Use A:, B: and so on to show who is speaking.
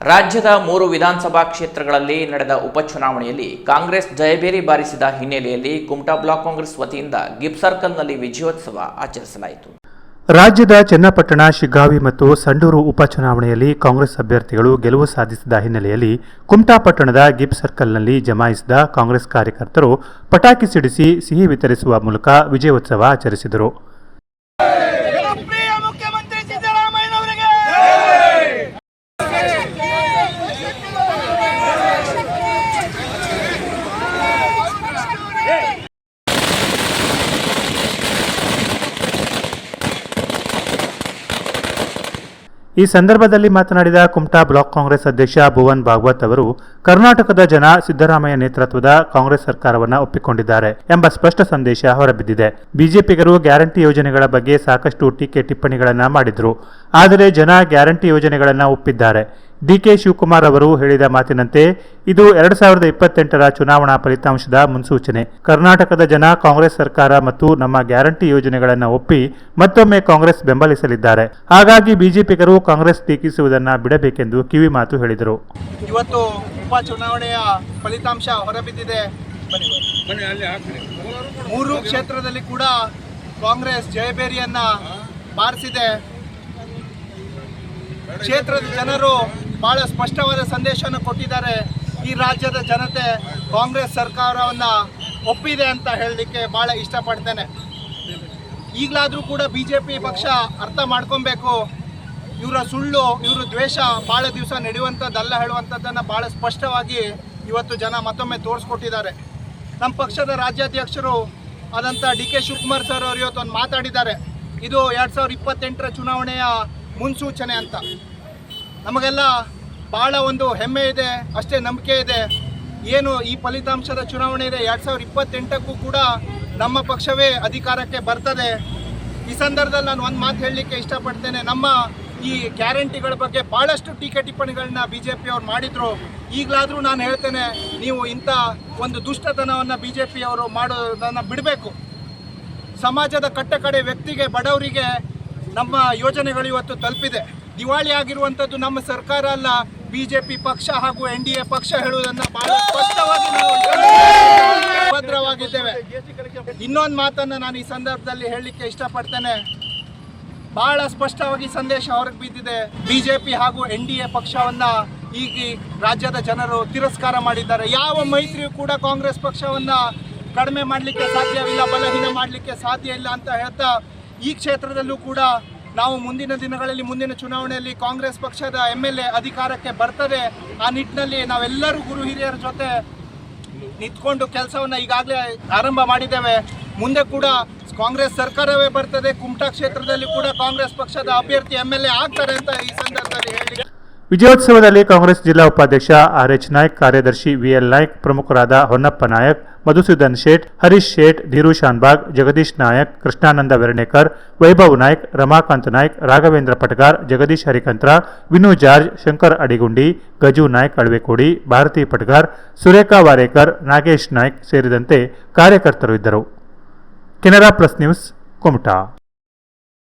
A: ರಾಜ್ಯದ ಮೂರು ವಿಧಾನಸಭಾ ಕ್ಷೇತ್ರಗಳಲ್ಲಿ ನಡೆದ ಉಪಚುನಾವಣೆಯಲ್ಲಿ ಕಾಂಗ್ರೆಸ್ ಜಯಬೇರಿ ಬಾರಿಸಿದ ಹಿನ್ನೆಲೆಯಲ್ಲಿ ಕುಮಟಾ ಬ್ಲಾಕ್ ಕಾಂಗ್ರೆಸ್ ವತಿಯಿಂದ ಗಿಪ್ ಸರ್ಕಲ್ನಲ್ಲಿ ವಿಜಯೋತ್ಸವ ಆಚರಿಸಲಾಯಿತು.
B: ರಾಜ್ಯದ ಚನ್ನಪಟ್ಟಣ, ಶಿಗ್ಗಾವಿ ಮತ್ತು ಸಂಡೂರು ಉಪಚುನಾವಣೆಯಲ್ಲಿ ಕಾಂಗ್ರೆಸ್ ಅಭ್ಯರ್ಥಿಗಳು ಗೆಲುವು ಸಾಧಿಸಿದ ಹಿನ್ನೆಲೆಯಲ್ಲಿ ಕುಮಟಾಪಟ್ಟಣದ ಗಿಪ್ ಸರ್ಕಲ್ನಲ್ಲಿ ಜಮಾಯಿಸಿದ ಕಾಂಗ್ರೆಸ್ ಕಾರ್ಯಕರ್ತರು ಪಟಾಕಿ ಸಿಡಿಸಿ ಸಿಹಿ ವಿತರಿಸುವ ಮೂಲಕ ವಿಜಯೋತ್ಸವ ಆಚರಿಸಿದರು. ಈ ಸಂದರ್ಭದಲ್ಲಿ ಮಾತನಾಡಿದ ಕುಮಟಾ ಬ್ಲಾಕ್ ಕಾಂಗ್ರೆಸ್ ಅಧ್ಯಕ್ಷ ಭುವನ್ ಭಾಗವತ್ ಅವರು, ಕರ್ನಾಟಕದ ಜನ ಸಿದ್ದರಾಮಯ್ಯ ನೇತೃತ್ವದ ಕಾಂಗ್ರೆಸ್ ಸರ್ಕಾರವನ್ನ ಒಪ್ಪಿಕೊಂಡಿದ್ದಾರೆ ಎಂಬ ಸ್ಪಷ್ಟ ಸಂದೇಶ ಹೊರಬಿದ್ದಿದೆ. ಬಿಜೆಪಿಗರು ಗ್ಯಾರಂಟಿ ಯೋಜನೆಗಳ ಬಗ್ಗೆ ಸಾಕಷ್ಟು ಟೀಕೆ ಟಿಪ್ಪಣಿಗಳನ್ನು ಮಾಡಿದ್ರು. ಆದರೆ ಜನ ಗ್ಯಾರಂಟಿ ಯೋಜನೆಗಳನ್ನ ಒಪ್ಪಿದ್ದಾರೆ. ಡಿಕೆ ಶಿವಕುಮಾರ್ ಅವರು ಹೇಳಿದ ಮಾತಿನಂತೆ ಇದು ಎರಡ್ ಸಾವಿರದ ಇಪ್ಪತ್ತೆಂಟರ ಚುನಾವಣಾ ಫಲಿತಾಂಶದ ಮುನ್ಸೂಚನೆ. ಕರ್ನಾಟಕದ ಜನ ಕಾಂಗ್ರೆಸ್ ಸರ್ಕಾರ ಮತ್ತು ನಮ್ಮ ಗ್ಯಾರಂಟಿ ಯೋಜನೆಗಳನ್ನು ಒಪ್ಪಿ ಮತ್ತೊಮ್ಮೆ ಕಾಂಗ್ರೆಸ್ ಬೆಂಬಲಿಸಲಿದ್ದಾರೆ. ಹಾಗಾಗಿ ಬಿಜೆಪಿಗರು ಕಾಂಗ್ರೆಸ್ ಟೀಕಿಸುವುದನ್ನು ಬಿಡಬೇಕೆಂದು ಕಿವಿ ಮಾತು ಹೇಳಿದರು.
C: ಇವತ್ತು ಉಪಚುನಾವಣೆಯ ಫಲಿತಾಂಶ ಹೊರಬಿದ್ದಿದೆ. ಮೂರು ಕ್ಷೇತ್ರದಲ್ಲಿ ಕೂಡ ಕಾಂಗ್ರೆಸ್ ಜಯಬೇರಿಯನ್ನ ಬಾರಿಸಿದೆ. ಕ್ಷೇತ್ರದ ಜನರು ಬಹಳ ಸ್ಪಷ್ಟವಾದ ಸಂದೇಶವನ್ನು ಕೊಟ್ಟಿದ್ದಾರೆ. ಈ ರಾಜ್ಯದ ಜನತೆ ಕಾಂಗ್ರೆಸ್ ಸರ್ಕಾರವನ್ನ ಒಪ್ಪಿದೆ ಅಂತ ಹೇಳಲಿಕ್ಕೆ ಬಹಳ ಇಷ್ಟಪಡ್ತೇನೆ. ಈಗಲಾದರೂ ಕೂಡ ಬಿ ಜೆ ಪಿ ಪಕ್ಷ ಅರ್ಥ ಮಾಡ್ಕೊಬೇಕು. ಇವರ ಸುಳ್ಳು, ಇವರ ದ್ವೇಷ ಭಾಳ ದಿವಸ ನಡೆಯುವಂಥದ್ದಲ್ಲ, ಹೇಳುವಂಥದ್ದನ್ನು ಭಾಳ ಸ್ಪಷ್ಟವಾಗಿ ಇವತ್ತು ಜನ ಮತ್ತೊಮ್ಮೆ ತೋರಿಸ್ಕೊಟ್ಟಿದ್ದಾರೆ. ನಮ್ಮ ಪಕ್ಷದ ರಾಜ್ಯಾಧ್ಯಕ್ಷರು ಆದಂಥ ಡಿ ಕೆ ಶಿವಕುಮಾರ್ ಸರ್ ಅವರು ಇವತ್ತು ಒಂದು ಮಾತಾಡಿದ್ದಾರೆ. ಇದು ಎರಡು ಸಾವಿರದ ಇಪ್ಪತ್ತೆಂಟರ ಚುನಾವಣೆಯ ಮುನ್ಸೂಚನೆ ಅಂತ. ನಮಗೆಲ್ಲ ಭಾಳ ಒಂದು ಹೆಮ್ಮೆ ಇದೆ, ಅಷ್ಟೇ ನಂಬಿಕೆ ಇದೆ. ಏನು ಈ ಫಲಿತಾಂಶದ ಚುನಾವಣೆ ಇದೆ, ಎರಡು ಸಾವಿರದ ಇಪ್ಪತ್ತೆಂಟಕ್ಕೂ ಕೂಡ ನಮ್ಮ ಪಕ್ಷವೇ ಅಧಿಕಾರಕ್ಕೆ ಬರ್ತದೆ. ಈ ಸಂದರ್ಭದಲ್ಲಿ ನಾನು ಒಂದು ಮಾತು ಹೇಳಲಿಕ್ಕೆ ಇಷ್ಟಪಡ್ತೇನೆ. ನಮ್ಮ ಈ ಗ್ಯಾರಂಟಿಗಳ ಬಗ್ಗೆ ಭಾಳಷ್ಟು ಟೀಕೆ ಟಿಪ್ಪಣಿಗಳನ್ನ ಬಿ ಜೆ ಪಿ ಮಾಡಿದರು. ಮಾಡಿದ್ರು ಈಗಲಾದರೂ ನಾನು ಹೇಳ್ತೇನೆ, ನೀವು ಇಂಥ ಒಂದು ದುಷ್ಟತನವನ್ನು ಬಿ ಜೆ ಪಿಯವರು ಮಾಡೋದನ್ನು ಬಿಡಬೇಕು. ಸಮಾಜದ ಕಟ್ಟಕಡೆ ವ್ಯಕ್ತಿಗೆ, ಬಡವರಿಗೆ ನಮ್ಮ ಯೋಜನೆಗಳು ಇವತ್ತು ತಲುಪಿದೆ. ದಿವಾಳಿ ಆಗಿರುವಂಥದ್ದು ನಮ್ಮ ಸರ್ಕಾರ ಅಲ್ಲ. ಬಿಜೆಪಿ ಪಕ್ಷ ಹಾಗೂ ಎನ್ ಡಿ ಎ ಪಕ್ಷ ಹೇಳುವುದನ್ನು ಬಹಳ ಸ್ಪಷ್ಟವಾಗಿ ನಾವು ಭದ್ರವಾಗಿದ್ದೇವೆ. ಇನ್ನೊಂದು ಮಾತನ್ನು ನಾನು ಈ ಸಂದರ್ಭದಲ್ಲಿ ಹೇಳಲಿಕ್ಕೆ ಇಷ್ಟಪಡ್ತೇನೆ. ಬಹಳ ಸ್ಪಷ್ಟವಾಗಿ ಸಂದೇಶ ಹೊರಗೆ ಬಿದ್ದಿದೆ. ಬಿಜೆಪಿ ಹಾಗೂ ಎನ್ ಡಿ ಎ ಪಕ್ಷವನ್ನ ಈಗ ರಾಜ್ಯದ ಜನರು ತಿರಸ್ಕಾರ ಮಾಡಿದ್ದಾರೆ. ಯಾವ ಮೈತ್ರಿಯೂ ಕೂಡ ಕಾಂಗ್ರೆಸ್ ಪಕ್ಷವನ್ನ ಕಡಿಮೆ ಮಾಡಲಿಕ್ಕೆ ಸಾಧ್ಯವಿಲ್ಲ, ಬಲಹೀನ ಮಾಡಲಿಕ್ಕೆ ಸಾಧ್ಯ ಇಲ್ಲ ಅಂತ ಹೇಳ್ತಾ ಈ ಕ್ಷೇತ್ರದಲ್ಲೂ ಕೂಡ ನಾವು ಮುಂದಿನ ದಿನಗಳಲ್ಲಿ, ಮುಂದಿನ ಚುನಾವಣೆಯಲ್ಲಿ ಕಾಂಗ್ರೆಸ್ ಪಕ್ಷದ ಎಂ ಎಲ್ ಎ ಅಧಿಕಾರಕ್ಕೆ ಬರ್ತದೆ, ಆ ನಿಟ್ಟಿನಲ್ಲಿ ನಾವೆಲ್ಲರೂ ಗುರು ಹಿರಿಯರ ಜೊತೆ ನಿಂತ್ಕೊಂಡು ಕೆಲಸವನ್ನು ಈಗಾಗಲೇ ಆರಂಭ ಮಾಡಿದ್ದೇವೆ. ಮುಂದೆ ಕೂಡ ಕಾಂಗ್ರೆಸ್ ಸರ್ಕಾರವೇ ಬರ್ತದೆ, ಕುಮಟಾ ಕ್ಷೇತ್ರದಲ್ಲಿ ಕೂಡ ಕಾಂಗ್ರೆಸ್ ಪಕ್ಷದ ಅಭ್ಯರ್ಥಿ ಎಂ ಎಲ್ ಎ ಆಗ್ತಾರೆ ಅಂತ ಈ ಸಂದರ್ಭದಲ್ಲಿ ಹೇಳಿ
B: ವಿಜಯೋತ್ಸವದಲ್ಲಿ ಕಾಂಗ್ರೆಸ್ ಜಿಲ್ಲಾ ಉಪಾಧ್ಯಕ್ಷ ಆರ್ ಎಚ್ ನಾಯ್ಕ್, ಕಾರ್ಯದರ್ಶಿ ವಿಎಲ್ ನಾಯ್ಕ್, ಪ್ರಮುಖರಾದ ಹೊನ್ನಪ್ಪ ನಾಯಕ್, ಮಧುಸೂದನ್ ಶೇಟ್, ಹರೀಶ್ ಶೇಟ್, ಧೀರು ಶಾನ್ಬಾಗ್, ಜಗದೀಶ್ ನಾಯಕ್, ಕೃಷ್ಣಾನಂದ ವೆರ್ಣೇಕರ್ ವೈಭವ್ ನಾಯ್ಕ್, ರಮಾಕಾಂತ್ ನಾಯ್ಕ್, ರಾಘವೇಂದ್ರ ಪಟಗಾರ್, ಜಗದೀಶ್ ಹರಿಕಂತ್ರ, ವಿನು ಜಾರ್ಜ್, ಶಂಕರ್ ಅಡಿಗುಂಡಿ, ಗಜು ನಾಯ್ಕ್ ಅಳವೆಕೋಡಿ, ಭಾರತಿ ಪಟಗಾರ್, ಸುರೇಖಾ ವಾರೇಕರ್, ನಾಗೇಶ್ ನಾಯ್ಕ್ ಸೇರಿದಂತೆ ಕಾರ್ಯಕರ್ತರು ಇದ್ದರು. Canara plus news, Kumta.